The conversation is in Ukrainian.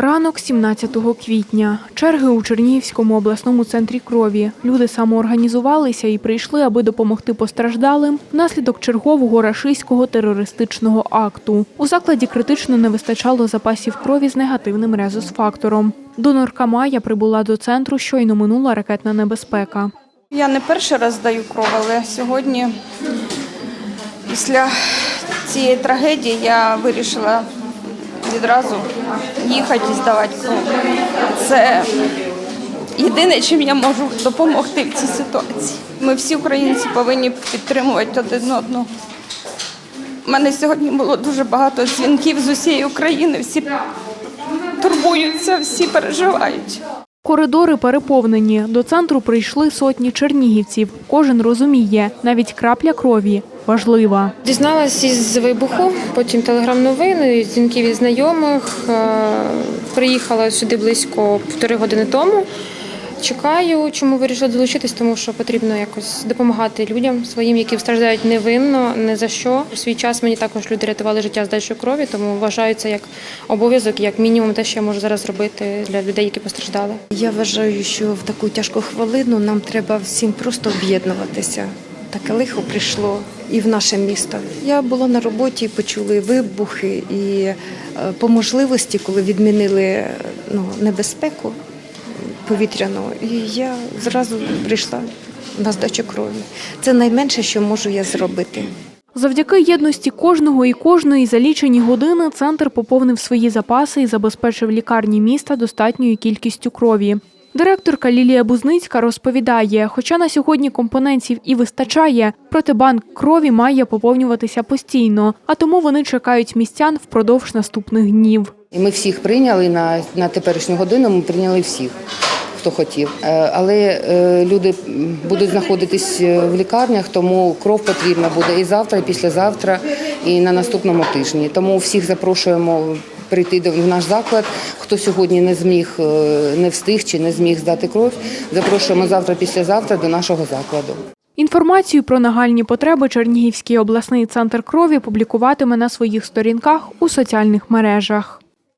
Ранок 17 квітня. Черги у Чернігівському обласному центрі крові. Люди самоорганізувалися і прийшли, аби допомогти постраждалим внаслідок чергового рашистського терористичного акту. У закладі критично не вистачало запасів крові з негативним резус-фактором. Донорка Майя прибула до центру, щойно минула ракетна небезпека. Я не перший раз здаю кров, але сьогодні, після цієї трагедії, я вирішила відразу їхати і здавати кров. Це єдине, чим я можу допомогти в цій ситуації. Ми всі українці повинні підтримувати один одного. У мене сьогодні було дуже багато дзвінків з усієї України. Всі турбуються, всі переживають. Коридори переповнені. До центру прийшли сотні чернігівців. Кожен розуміє, навіть крапля крові важлива. Дізналась із вибуху, потім телеграм-новини, дзвінки від знайомих. Е, Приїхала сюди близько півтори години тому. Чекаю, чому вирішила долучитись, тому що потрібно якось допомагати людям своїм, які страждають невинно, не за що. У свій час мені також люди рятували життя з здачою крові, тому вважаю це як обов'язок, як мінімум, те, що я можу зараз зробити для людей, які постраждали. Я вважаю, що в таку тяжку хвилину нам треба всім просто об'єднуватися. Таке лихо прийшло і в наше місто. Я була на роботі, почули вибухи, і е, по можливості, коли відмінили е, ну, небезпеку повітряну, і я зразу прийшла на здачу крові. Це найменше, що можу я зробити. Завдяки єдності кожного і кожної за лічені години центр поповнив свої запаси і забезпечив лікарні міста достатньою кількістю крові. Директорка Лілія Бузницька розповідає, хоча на сьогодні компонентів і вистачає, проте банк крові має поповнюватися постійно, а тому вони чекають містян впродовж наступних днів. І ми всіх прийняли на, на теперішню годину. Ми прийняли всіх, хто хотів. Е, Але е, люди будуть знаходитись е, в лікарнях, тому кров потрібна буде і завтра, і післязавтра, і на наступному тижні. Тому всіх запрошуємо прийти в наш заклад. Хто сьогодні не зміг, е, не встиг чи не зміг здати кров, запрошуємо завтра, післязавтра до нашого закладу. Інформацію про нагальні потреби Чернігівський обласний центр крові публікуватиме на своїх сторінках у соціальних мережах.